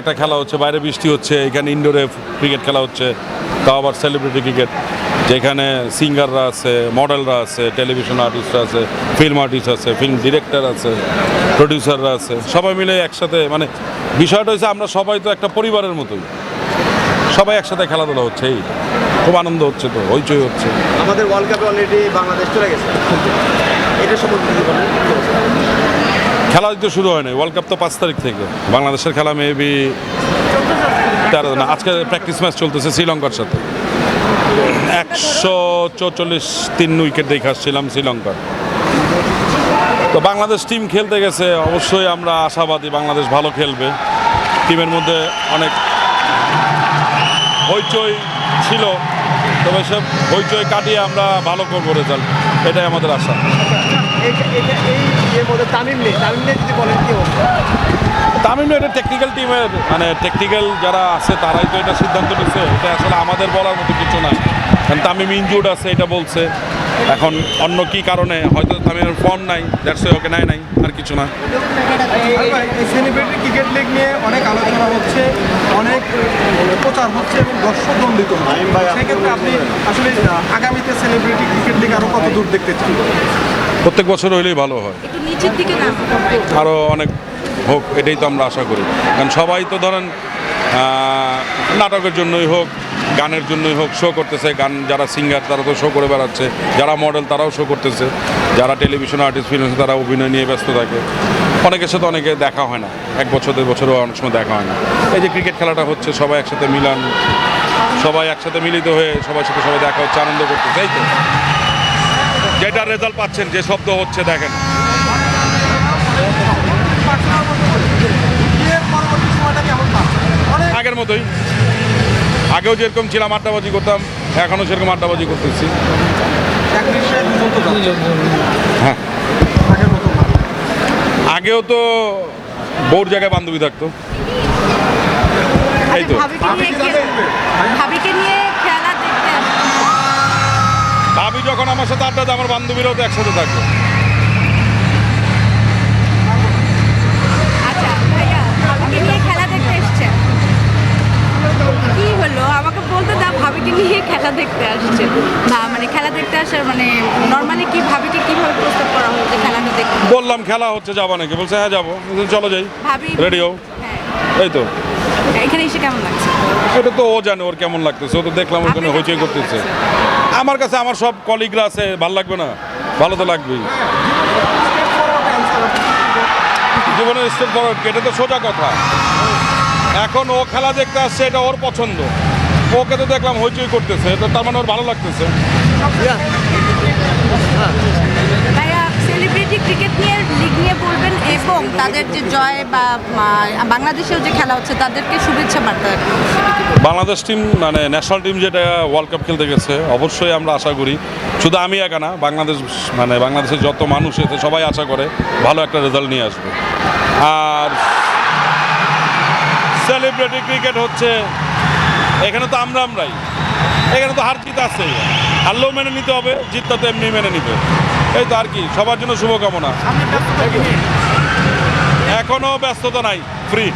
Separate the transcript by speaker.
Speaker 1: একটা খেলা হচ্ছে, বাইরে বৃষ্টি হচ্ছে, এখানে ইনডোরে ক্রিকেট খেলা হচ্ছে, তাও আবার সেলিব্রিটি ক্রিকেট যেখানে সিঙ্গাররা আছে মডেলরা আছে টেলিভিশন আর্টিস্টরা আছে ফিল্ম আর্টিস্ট আছে ফিল্ম ডিরেক্টর আছে প্রডিউসাররা আছে, সবাই মিলে একসাথে মানে বিষয়টা হচ্ছে আমরা সবাই তো একটা পরিবারের মতোই। সবাই একসাথে খেলাধুলা হচ্ছে, এই খুব আনন্দ হচ্ছে তো, হইচই হচ্ছে।
Speaker 2: আমাদের ওয়ার্ল্ড কাপে অলরেডি বাংলাদেশ চলে গেছে। এটা সম্বন্ধে
Speaker 1: খেলা তো শুরু হয় নাই। ওয়ার্ল্ড কাপ তো পাঁচ তারিখ থেকে। বাংলাদেশের খেলা মেবি তেরো না, আজকে প্র্যাকটিস ম্যাচ চলতেছে শ্রীলঙ্কার সাথে। একশো চৌচল্লিশ তিন উইকেট দেখে আসছিলাম শ্রীলঙ্কার তো বাংলাদেশ টিম খেলতে গেছে, অবশ্যই আমরা আশাবাদী বাংলাদেশ ভালো খেলবে। টিমের মধ্যে অনেক হইচই ছিল, তবে সব হইচই কাটিয়ে আমরা ভালো করব রেজাল্ট এটাই আমাদের আশা।
Speaker 2: তামিম নেই তামিম যদি বলেন কি বলছেন
Speaker 1: তামিম এটা টেকনিক্যাল টিমের মানে টেকনিক্যাল যারা আছে তারাই তো এটা সিদ্ধান্ত নিচ্ছে এটা আসলে আমাদের বলার মতো কিছু না কারণ তামিম ইনজুর্ড আছে এটা বলছে। এখন অন্য কি কারণে? হয়তো তামিমের ফর্ম নাই দ্যাটস ওকে নাই নাই আর কিছু না।
Speaker 3: সেলিব্রিটি ক্রিকেট লিগ নিয়ে অনেক আলোচনা হচ্ছে অনেক প্রচার হচ্ছে এবং দর্শক দ্বন্দ্বিত সেক্ষেত্রে আপনি আসলে আগামীতে সেলিব্রিটি ক্রিকেট লিগ আরও কত দূর দেখতে চান?
Speaker 1: প্রত্যেক বছর হইলেই ভালো হয়।
Speaker 4: একটু নিচের দিকে নাম।
Speaker 1: আরও অনেক হোক এটাই তো আমরা আশা করি। কারণ সবাই তো ধরেন নাটকের জন্যই হোক গানের জন্যই হোক শো করতেছে। গান যারা সিঙ্গার তারা তো শো করে বেড়াচ্ছে। যারা মডেল তারাও শো করতেছে। যারা টেলিভিশন আর্টিস্ট ফিল্ম তারা অভিনয় নিয়ে ব্যস্ত থাকে। অনেকের সাথে অনেকে দেখা হয় না। এক বছর, দেড় বছরও অনেক সময় দেখা হয় না। এই যে ক্রিকেট খেলাটা হচ্ছে, সবাই একসাথে মিলান, সবাই একসাথে মিলিত হয়ে সবার সাথে সবাই দেখা হচ্ছে, আনন্দ করতেছে, এই তো। যেটা রেজাল্ট পাচ্ছেন, যে শব্দ হচ্ছে, দেখেন। আগের মতোই। আগেও যেরকম ছিলাম আড্ডাবাজি করতাম এখনও সেরকম আড্ডাবাজি করতেছি। হ্যাঁ। আগেও তো বউর জায়গায় বান্ধবী থাকতো এই তো
Speaker 4: ভাবিকে নিয়ে খে- ভাবিকে নিয়ে খেলা দেখতে আসছি।
Speaker 1: ভাবি যখন আমার সাথে আড্ডা দেয়, আমার বান্ধবীরাও তো একসাথে থাকতো
Speaker 4: আচ্ছা ভাইয়া ভাবিকে নিয়ে খেলা দেখতে এসছে কি হলো আমাকে বলতে দাও ভাবিকে নিয়ে খেলা দেখতে আসছে। না মানে খেলা দেখতে আসার মানে নর্মালি কি ভাবিকে কীভাবে প্রস্তুত করা যে খেলাটা দেখতে?
Speaker 1: বললাম খেলা হচ্ছে যাবা নাকি? বলছে হ্যাঁ যাব। চলো যাই।
Speaker 4: ভাবি
Speaker 1: রেডি হও।
Speaker 4: হ্যাঁ।
Speaker 1: এই তো।
Speaker 4: এখানে এসে কেমন লাগছে?
Speaker 1: এটা তো ও জানে ওর কেমন লাগতেছে। ও তো দেখলাম ওখানে হইচই করতেছে। আমার কাছে আমার সব কলিগরা আছে ভালো লাগবে না? ভালো তো লাগবেই। জীবনের স্টেপ এটা তো সোজা কথা। এখন ও খেলা দেখতে আসছে এটা ওর পছন্দ। ওকে তো দেখলাম হইচই করতেছে তো তার মানে ওর ভালো লাগতেছে।
Speaker 4: সেলিব্রিটি ক্রিকেট নিয়ে লিগ নিয়ে বলবেন এবং তাদের যে জয় বা বাংলাদেশেও যে খেলা হচ্ছে তাদেরকে শুভেচ্ছা বার্তা?
Speaker 1: বাংলাদেশ টিম মানে ন্যাশনাল টিম যেটা ওয়ার্ল্ড কাপ খেলতে গেছে অবশ্যই আমরা আশা করি। শুধু আমি একা না বাংলাদেশ মানে বাংলাদেশের যত মানুষ এসে সবাই আশা করে ভালো একটা রেজাল্ট নিয়ে আসবে। আর সেলিব্রিটি ক্রিকেট হচ্ছে এখানে তো আমরা আমরাই। এখানে তো হার জিত আছে। হারলেও মেনে নিতে হবে জিতটা তো এমনি মেনে নিতে এই তো আর কি সবার জন্য শুভকামনা। এখনও ব্যস্ততা নাই ফ্রি